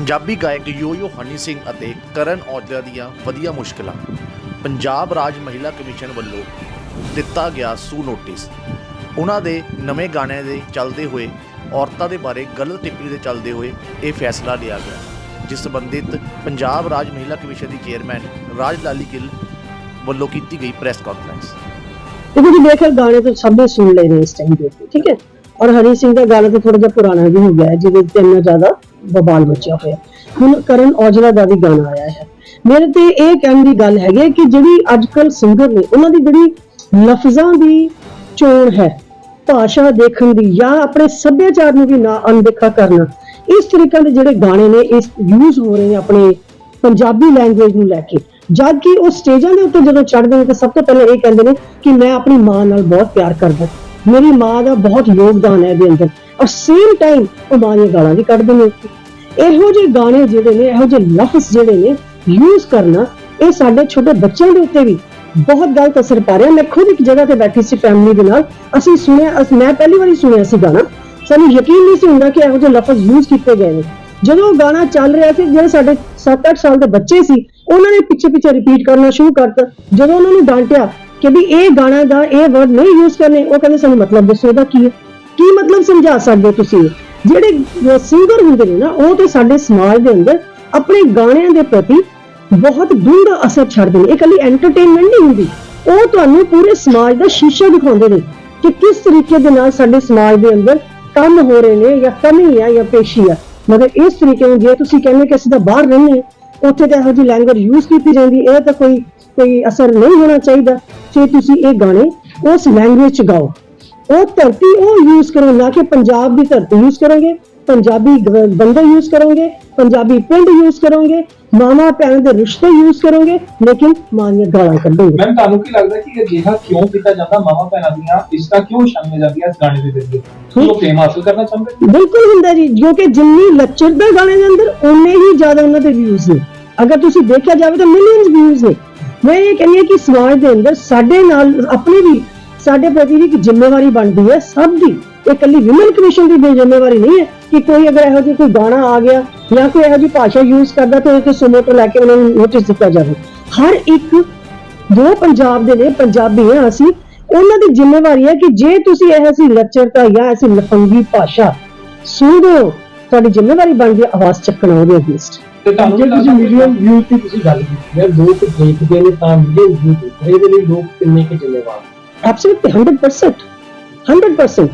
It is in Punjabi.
ਪੰਜਾਬੀ ਗਾਇਕ ਯੋਯੋ ਹਨੀ ਸਿੰਘ ਅਤੇ ਕਰਨ ਔਜਲਾ ਦੀਆਂ ਵਧੀਆ ਮੁਸ਼ਕਲਾਂ। ਪੰਜਾਬ ਰਾਜ ਮਹਿਲਾ ਕਮਿਸ਼ਨ ਵੱਲੋਂ ਦਿੱਤਾ ਗਿਆ ਸੂ ਨੋਟਿਸ। ਉਹਨਾਂ ਦੇ ਨਵੇਂ ਗਾਣੇ ਦੇ ਚੱਲਦੇ ਹੋਏ, ਔਰਤਾਂ ਦੇ ਬਾਰੇ ਗਲਤ ਟਿੱਪਣੀ ਦੇ ਚੱਲਦੇ ਹੋਏ ਇਹ ਫੈਸਲਾ ਲਿਆ ਗਿਆ। ਜਿਸ ਸੰਬੰਧਿਤ ਪੰਜਾਬ ਰਾਜ ਮਹਿਲਾ ਕਮਿਸ਼ਨ ਦੀ ਚੇਅਰਮੈਨ ਰਾਜ ਲਾਲੀ ਗਿੱਲ ਵੱਲੋਂ ਕੀਤੀ ਗਈ ਪ੍ਰੈਸ ਕਾਨਫਰੰਸ। ਦੇਖੋ ਜੀ ਮੇਰੇ ਖਿਆਲ ਗਾਣੇ ਤਾਂ ਸਭ ਨੇ ਸੁਣ ਲਏ ਨੇ ਇਸ ਟਾਈਮ ਦੇ ਠੀਕ ਹੈ? ਔਰ ਹਰੀ ਸਿੰਘ ਦਾ ਗਾਣਾ ਤਾਂ ਥੋੜਾ ਜਿਹਾ ਪੁਰਾਣਾ ਵੀ ਹੋ ਗਿਆ ਜਿਹਦੇ ਤੇ ਇੰਨਾ ਜ਼ਿਆਦਾ ਬਵਾਲ ਮਚਿਆ ਹੋਇਆ। ਹੁਣ ਕਰਨ ਔਜਲਾ ਦਾ ਵੀ ਗਾਣਾ ਆਇਆ ਹੈ। ਮੇਰੇ ਤੇ ਇਹ ਕਹਿਣ ਦੀ ਗੱਲ ਹੈਗੀ ਕਿ ਜਿਹੜੀ ਅੱਜਕੱਲ ਸਿੰਗਰ ਨੇ, ਉਹਨਾਂ ਦੀ ਜਿਹੜੀ ਲਫ਼ਜ਼ਾਂ ਦੀ ਚੋਣ ਹੈ, ਭਾਸ਼ਾ ਦੇਖਣ ਦੀ ਜਾਂ ਆਪਣੇ ਸੱਭਿਆਚਾਰ ਨੂੰ ਵੀ ਨਾ ਅਣਦੇਖਾ ਕਰਨਾ, ਇਸ ਤਰੀਕੇ ਦੇ ਜਿਹੜੇ ਗਾਣੇ ਨੇ, ਇਸ ਯੂਜ਼ ਹੋ ਰਹੇ ਨੇ ਆਪਣੇ ਪੰਜਾਬੀ ਲੈਂਗੁਏਜ ਨੂੰ ਲੈ ਕੇ, ਜਦ ਕਿ ਉਹ ਸਟੇਜਾਂ ਦੇ ਉੱਤੇ ਜਦੋਂ ਚੜ੍ਹਦੇ ਨੇ ਤਾਂ ਸਭ ਤੋਂ ਪਹਿਲਾਂ ਇਹ ਕਹਿੰਦੇ ਨੇ ਕਿ ਮੈਂ ਆਪਣੀ ਮਾਂ ਨਾਲ ਬਹੁਤ ਪਿਆਰ ਕਰਦਾ ਮੇਰੀ ਮਾਂ ਦਾ ਬਹੁਤ ਯੋਗਦਾਨ ਹੈ ਇਹਦੇ ਅੰਦਰ। ਔਰ ਸੇਮ ਟਾਈਮ ਉਹ ਮਾਂ ਦੀਆਂ ਗਾਲਾਂ ਵੀ ਕੱਢਦੇ ਨੇ ਇਹੋ ਜਿਹੇ ਗਾਣੇ ਜਿਹੜੇ ਨੇ, ਇਹੋ ਜਿਹੇ ਲਫ਼ਜ਼ ਜਿਹੜੇ ਨੇ ਯੂਜ਼ ਕਰਨਾ, ਇਹ ਸਾਡੇ ਛੋਟੇ ਬੱਚਿਆਂ ਦੇ ਉੱਤੇ ਵੀ ਬਹੁਤ ਗਲਤ ਅਸਰ ਪਾ ਰਿਹਾ। ਮੈਂ ਖੁਦ ਇੱਕ ਜਗ੍ਹਾ ਤੇ ਬੈਠੀ ਸੀ ਫੈਮਿਲੀ ਦੇ ਨਾਲ। ਅਸੀਂ ਸੁਣਿਆ ਮੈਂ ਪਹਿਲੀ ਵਾਰੀ ਸੁਣਿਆ ਸੀ ਗਾਣਾ। ਸਾਨੂੰ ਯਕੀਨ ਨਹੀਂ ਸੀ ਹੁੰਦਾ ਕਿ ਇਹੋ ਜਿਹੇ ਲਫ਼ਜ਼ ਯੂਜ਼ ਕੀਤੇ ਗਏ ਨੇ। ਜਦੋਂ ਉਹ ਗਾਣਾ ਚੱਲ ਰਿਹਾ ਸੀ, ਜਿਹੜੇ ਸਾਡੇ 7-8 ਸਾਲ ਦੇ ਬੱਚੇ ਸੀ, ਉਹਨਾਂ ਨੇ ਪਿੱਛੇ ਪਿੱਛੇ ਰਿਪੀਟ ਕਰਨਾ ਸ਼ੁਰੂ ਕਰਤਾ। ਜਦੋਂ ਉਹਨਾਂ ਨੂੰ ਡਾਂਟਿਆ ਕਿ ਵੀ ਇਹ ਗਾਣਾ ਦਾ ਇਹ ਵਰਡ ਨਹੀਂ ਯੂਜ਼ ਕਰਨੇ, ਉਹ ਕਹਿੰਦੇ, ਸਾਨੂੰ ਮਤਲਬ ਦੱਸੋ ਇਹਦਾ ਕੀ ਹੈ? ਕੀ ਮਤਲਬ ਸਮਝਾ ਸਕਦੇ ਹੋ ਤੁਸੀਂ? ਜਿਹੜੇ ਸਿੰਗਰ ਹੁੰਦੇ ਨੇ ਨਾ, ਉਹ ਤੇ ਸਾਡੇ ਸਮਾਜ ਦੇ ਅੰਦਰ ਆਪਣੇ ਗਾਣਿਆਂ ਦੇ ਪ੍ਰਤੀ ਬਹੁਤ ਡੂੰਘਾ ਅਸਰ ਛੱਡਦੇ ਨੇ। ਇਹ ਇਕੱਲੀ ਐਂਟਰਟੇਨਮੈਂਟ ਨਹੀਂ ਹੁੰਦੀ। ਉਹ ਤੁਹਾਨੂੰ ਪੂਰੇ ਸਮਾਜ ਦਾ ਸ਼ੀਸ਼ਾ ਦਿਖਾਉਂਦੇ ਨੇ ਕਿ ਕਿਸ ਤਰੀਕੇ ਦੇ ਨਾਲ ਸਾਡੇ ਸਮਾਜ ਦੇ ਅੰਦਰ ਕੰਮ ਹੋ ਰਹੇ ਨੇ ਜਾਂ ਕਮੀ ਹੈ ਜਾਂ ਪੇਸ਼ੀ ਆ। ਮਗਰ ਇਸ ਤਰੀਕੇ ਨੂੰ ਜੇ ਤੁਸੀਂ ਕਹਿੰਦੇ ਕਿ ਅਸੀਂ ਤਾਂ ਬਾਹਰ ਰਹਿੰਦੇ ਹਾਂ, ਉੱਥੇ ਤਾਂ ਇਹੋ ਜਿਹੀ ਲੈਂਗੁਏਜ ਯੂਜ਼ ਕੀਤੀ ਜਾਂਦੀ, ਇਹ ਤਾਂ ਕੋਈ ਕੋਈ ਅਸਰ ਨਹੀਂ ਹੋਣਾ ਚਾਹੀਦਾ। ਜੇ ਤੁਸੀਂ ਇਹ ਗਾਣੇ ਉਸ ਲੈਂਗੁਏਜ ਚ ਗਾਓ। ਉਹ ਧਰਤੀ ਉਹ ਯੂਜ਼ ਕਰੋ ਨਾ ਕਿ ਪੰਜਾਬ ਦੀ ਧਰਤੀ ਯੂਜ਼ ਕਰੋਗੇ ਪੰਜਾਬੀ ਬੰਦੇ ਯੂਜ਼ ਕਰੋਗੇ ਪੰਜਾਬੀ ਪਿੰਡ ਯੂਜ਼ ਕਰੋਗੇ ਮਾਮਾ ਭੈਣ ਦੇ ਰਿਸ਼ਤੇ ਯੂਜ਼ ਕਰੋਗੇ ਲੇਕਿਨ ਮਾਂ ਦੀਆਂ ਗਾਲਾਂ ਕੱਢੋਗੇ। ਮੈਮ ਤੁਹਾਨੂੰ ਕੀ ਲੱਗਦਾ ਕਿ ਅਜਿਹਾ ਕਿਉਂ ਕੀਤਾ ਜਾਂਦਾ ਮਾਵਾ ਭੈਣਾਂ ਦੀਆਂ ਇਸਦਾ ਕਿਉਂ ਸ਼ਾਮਿਲ ਜਾਂਦੀਆਂ ਇਸ ਗਾਣੇ ਦੇ ਵਿੱਚ ਉਹ ਫੇਮ ਹਾਸਲ ਕਰਨਾ ਚਾਹੁੰਦੇ? ਬਿਲਕੁਲ ਹੁੰਦਾ ਜੀ ਜੋ ਕਿ ਜਿੰਨੀ ਲੱਚਰਦਾ ਗਾਣੇ ਦੇ ਅੰਦਰ ਉਨੇ ਹੀ ਜ਼ਿਆਦਾ ਉਹਨਾਂ ਦੇ ਵਿਊਜ਼ ਨੇ। ਅਗਰ ਤੁਸੀਂ ਦੇਖਿਆ ਜਾਵੇ ਤਾਂ ਮਿਲੀਅਨਸ ਵਿਊਜ਼ ਨੇ। ਮੈਂ ਇਹ ਕਹਿੰਦੀ ਹਾਂ ਕਿ ਸਮਾਜ ਦੇ ਅੰਦਰ ਸਾਡੇ ਨਾਲ ਆਪਣੇ ਵੀ ਸਾਡੇ ਪ੍ਰਤੀ ਵੀ ਇੱਕ ਜ਼ਿੰਮੇਵਾਰੀ ਬਣਦੀ ਹੈ। ਸਭ ਦੀ ਇਹ ਇਕੱਲੀ ਵਿਮਨ ਕਮਿਸ਼ਨ ਦੀ ਬੇ ਜ਼ਿੰਮੇਵਾਰੀ ਨਹੀਂ ਹੈ ਕਿ ਕੋਈ ਅਗਰ ਇਹੋ ਜਿਹੀ ਕੋਈ ਗਾਣਾ ਆ ਗਿਆ ਜਾਂ ਕੋਈ ਇਹੋ ਜਿਹੀ ਭਾਸ਼ਾ ਯੂਜ਼ ਕਰਦਾ ਤਾਂ ਉਹ ਤੇ ਸੁਮੋ ਤੋਂ ਲੈ ਕੇ ਉਹਨਾਂ ਨੂੰ ਨੋਟਿਸ ਦਿੱਤਾ ਜਾਵੇ। ਹਰ ਇੱਕ ਜੋ ਪੰਜਾਬ ਦੇ ਨੇ ਪੰਜਾਬੀ ਆ ਅਸੀਂ ਉਹਨਾਂ ਦੀ ਜ਼ਿੰਮੇਵਾਰੀ ਹੈ ਕਿ ਜੇ ਤੁਸੀਂ ਇਹ ਅਸੀਂ ਲੱਚਰਤਾ ਜਾਂ ਐਸੀ ਲਫੰਗੀ ਭਾਸ਼ਾ ਸੁਣਦੇ ਹੋ ਤੁਹਾਡੀ ਜ਼ਿੰਮੇਵਾਰੀ ਬਣਦੀ ਹੈ ਆਵਾਜ਼ ਚੱਕਣਾ ਉਹਦੇ ਅਗੇਂਸਟ ਤੇ ਤੁਹਾਨੂੰ ਜੇ ਤੁਸੀਂ ਮਿਲੀਅਨ ਵਿਊ ਦੀ ਤੁਸੀਂ ਗੱਲ ਕੀਤੀ ਹੈ ਲੋਕ ਦੇਖਦੇ ਨੇ ਤਾਂ ਮਿਲੀਅਨ ਵਿਊ ਦੇਖਦੇ ਇਹਦੇ ਲਈ ਲੋਕ ਕਿੰਨੇ ਕੁ ਜ਼ਿੰਮੇਵਾਰ Absolutely, 100%. 100%.